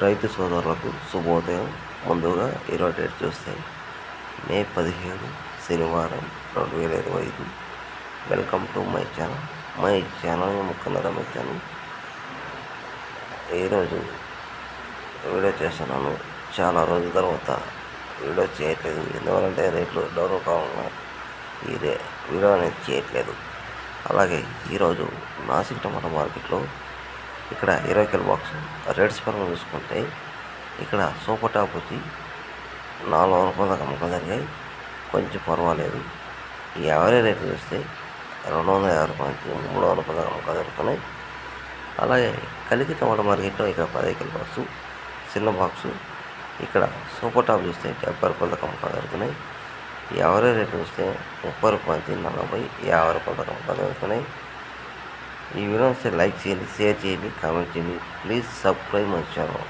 రైతు సోదరులకు శుభోదయం. ముందుగా ఇరవై డేట్ చూస్తే మే పదిహేను శనివారం రెండు వేల ఇరవై ఐదు. Welcome to my channel. My channel Mukkanna Ramesh channel ఈరోజు వీడియో చేస్తున్నాను. చాలా రోజుల తర్వాత వీడియో చేయట్లేదు. ఎందువలంటే రేట్లు డౌన్ కావున ఈ రే వీడియో అనేది చేయట్లేదు. అలాగే ఈరోజు నాసిక్ టమాటా మార్కెట్లో ఇక్కడ ఇరవై కిలో బాక్స్ రేట్స్ పరంగా చూసుకుంటే ఇక్కడ సూపర్ టాప్ వచ్చి నాలుగు వందల రూపాయల దాకా అమ్మకం జరిగాయి. కొంచెం పర్వాలేదు. ఈ యావరేజ్ రేట్లు చూస్తే రెండు వందల యాభై రూపాయల నుంచి మూడు వందల రూపాయల దాకా అమ్మకం జరుగుతున్నాయి. అలాగే కలికి టమాటా మార్కెట్లో ఇక్కడ పది కిలో బాక్సు చిన్న బాక్సు ఇక్కడ సూపర్ టాప్ చూస్తే డెబ్బై రూపాయల దాకా అమ్మకాలు జరుగుతున్నాయి. యావరేజ్ రేట్లు చూస్తే ముప్పై రూపాయల నుంచి నలభై యాభై రూపాయల దాకా అమ్మకాలు జరుగుతున్నాయి. ఈ వీడియో నచ్చితే లైక్ చేయండి షేర్ చేయండి కామెంట్ చేయండి. Please subscribe my channel.